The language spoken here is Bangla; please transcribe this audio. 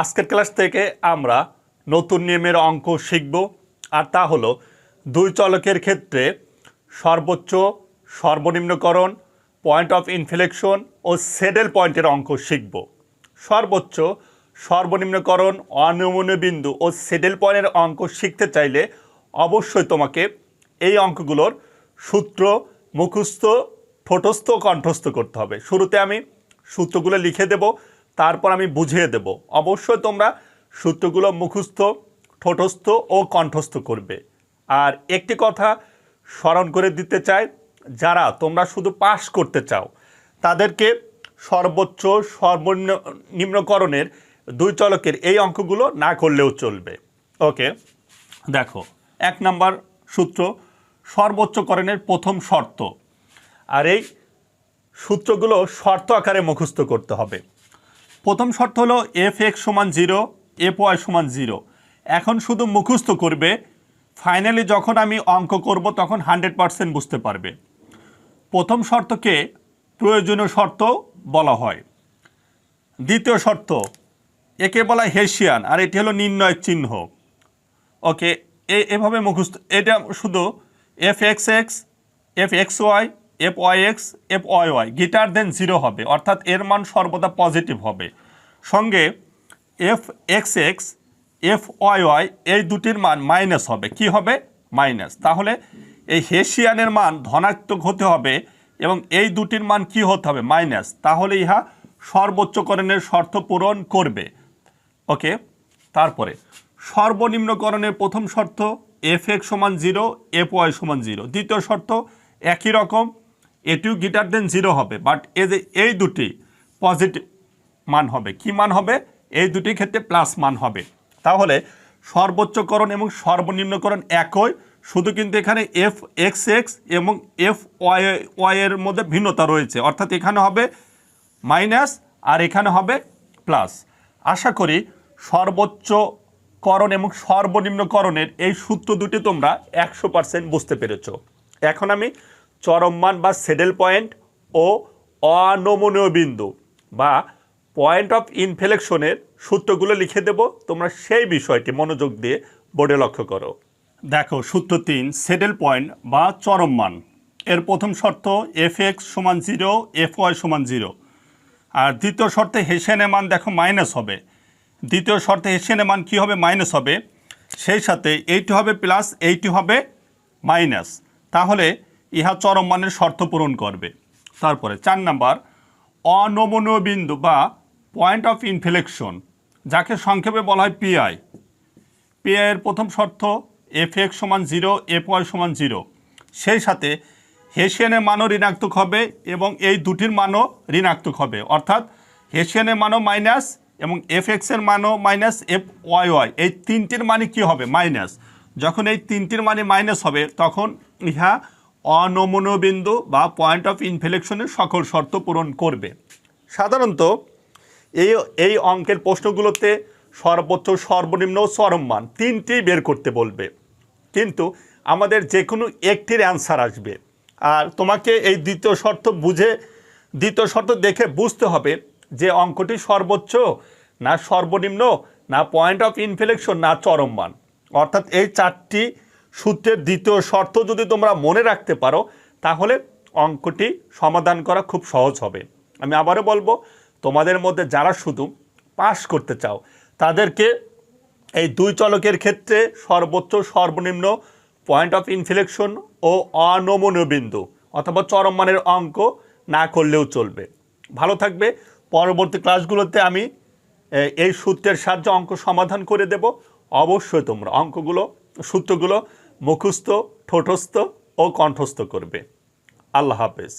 আজকের ক্লাস থেকে আমরা নতুন নিয়মের অঙ্ক শিখব, আর তা হলো দুই চলকের ক্ষেত্রে সর্বোচ্চ, সর্বনিম্নকরণ পয়েন্ট অফ ইনফ্লেকশন ও সেডেল পয়েন্টের অঙ্ক শিখব। সর্বোচ্চ, সর্বনিম্নকরণ, অনমনীয় বিন্দু ও সেডেল পয়েন্টের অঙ্ক শিখতে চাইলে অবশ্যই তোমাকে এই অঙ্কগুলোর সূত্র, মুখস্থ ঠোঁটস্থ কণ্ঠস্থ করতে হবে। শুরুতে আমি সূত্রগুলো লিখে দেব। তারপর আমি বুঝিয়ে দেব। অবশ্যই তোমরা সূত্রগুলো মুখস্থ, ঠোঁটস্থ ও কণ্ঠস্থ করবে। আর একটি কথা স্মরণ করে দিতে চাই, যারা তোমরা শুধু পাস করতে চাও, তাদেরকে সর্বোচ্চ সর্বনিম্নকরণের দুই চলকের এই অঙ্কগুলো না করলেও চলবে। ওকে, দেখো, এক নাম্বার সূত্র, সর্বোচ্চকরণের প্রথম শর্ত। আর এই সূত্রগুলো শর্ত আকারে মুখস্থ করতে হবে। প্রথম শর্ত হলো এফ এক্স সমান জিরো এফ ওয়াই সমান জিরো। এখন শুধু মুখস্থ করবে। ফাইনালি যখন আমি অঙ্ক করব, তখন হান্ড্রেড পারসেন্ট বুঝতে পারবে। প্রথম শর্তকে প্রয়োজনীয় শর্ত বলা হয়। দ্বিতীয় শর্ত, একে বলা হেসিয়ান আর এটি হলো নির্ণয়ের চিহ্ন। ওকে এ, এভাবে মুখস্থ, এটা শুধু f x x f x y f y x f y y greater than zero হবে। অর্থাৎ এর মান সর্বদা পজিটিভ হবে। সঙ্গে f x x f y এই দুটির মান মাইনাস হবে। কি হবে? মাইনাস তাহলে এই হেসিয়ানের মান ধনাত্মক হতে হবে এবং এই দুটির মান কি হতে হবে? মাইনাস তাহলে ইহা সর্বোচ্চকরণের শর্ত পূরণ করবে। ওকে তারপরে, সর্বনিম্নকরণের প্রথম শর্ত এফ এক্স সমান জিরো এফ ওয়াই সমান জিরো দ্বিতীয় শর্ত একই রকম, এটিও গিটার দেন জিরো হবে। বাট এই যে, এই দুটি পজিটিভ মান হবে। কি মান হবে? এই দুটি ক্ষেত্রে প্লাস মান হবে। তাহলে সর্বোচ্চকরণ এবং সর্বনিম্নকরণ একই, শুধু কিন্তু এখানে এফ এক্স এক্স এবং এফ ওয়াই এর মধ্যে ভিন্নতা রয়েছে। অর্থাৎ এখানে হবে মাইনাস আর এখানে হবে প্লাস আশা করি সর্বোচ্চ করণ এবং সর্বনিম্নকরণের এই সূত্র দুটি তোমরা একশো পার্সেন্ট বুঝতে পেরেছ। এখন আমি চরম মান বা সেডেল পয়েন্ট ও অনমনীয় বিন্দু বা পয়েন্ট অফ ইনফ্লেকশনের সূত্রগুলো লিখে দেব। তোমরা সেই বিষয়টি মনোযোগ দিয়ে বোর্ডে লক্ষ্য করো। দেখো, সূত্র তিন সেডেল পয়েন্ট বা চরম মান। এর প্রথম শর্ত এফ এক্স সমান জিরো এফ ওয়াই সমান জিরো আর দ্বিতীয় শর্তে হেসেনের মান দেখো মাইনাস হবে। দ্বিতীয় শর্তে হেসেনের মান কী হবে? মাইনাস হবে। সেই সাথে এইটি হবে প্লাস এইটি হবে মাইনাস তাহলে ইহা চরম মানের শর্ত পূরণ করবে। তারপরে চার নাম্বার, অনমনীয় বিন্দু বা পয়েন্ট অফ ইনফ্লেকশন যাকে সংক্ষেপে বলা হয় পিআই পিআই এর প্রথম শর্ত এফ এক্স সমান জিরো এফ ওয়াই সমান জিরো সেই সাথে হেসিয়ানের মানও ঋণাত্মক হবে এবং এই দুটির মানও ঋণাত্মক হবে। অর্থাৎ হেসিয়ানের মানও মাইনাস এবং এফ এক্সের মানও মাইনাস এফ ওয়াই ওয়াই এই তিনটির মানে কি হবে? মাইনাস যখন এই তিনটির মানে মাইনাস হবে, তখন ইহা অনমনীয় বিন্দু বা পয়েন্ট অফ ইনফ্লেকশনের সকল শর্ত পূরণ করবে। সাধারণত এই এই অঙ্কের প্রশ্নগুলোতে সর্বোচ্চ, সর্বনিম্ন চরম মান তিনটি বের করতে বলবে। কিন্তু আমাদের যে কোনো একটির অ্যান্সার আসবে। আর তোমাকে এই দ্বিতীয় শর্ত বুঝে, দ্বিতীয় শর্ত দেখে বুঝতে হবে যে অঙ্কটি সর্বোচ্চ না সর্বনিম্ন না পয়েন্ট অফ ইনফ্লেকশন না চরম মান অর্থাৎ এই চারটি সূত্রের দ্বিতীয় শর্ত যদি তোমরা মনে রাখতে পারো, তাহলে অঙ্কটি সমাধান করা খুব সহজ হবে। আমি আবারও বলব তোমাদের মধ্যে যারা শুধু পাস করতে চাও, তাদেরকে এই দুই চলকের ক্ষেত্রে সর্বোচ্চ, সর্বনিম্ন পয়েন্ট অফ ইনফ্লেকশন ও অনমনীয় বিন্দু অথবা চরম মানের অঙ্ক না করলেও চলবে। ভালো থাকবে। পরবর্তী ক্লাসগুলোতে আমি এই সূত্রের সাহায্যে অঙ্ক সমাধান করে দেব। অবশ্যই তোমরা অঙ্কগুলো, সূত্রগুলো মুখস্থ, ঠোঁটস্থ ও কণ্ঠস্থ করবে। আল্লাহ হাফেজ।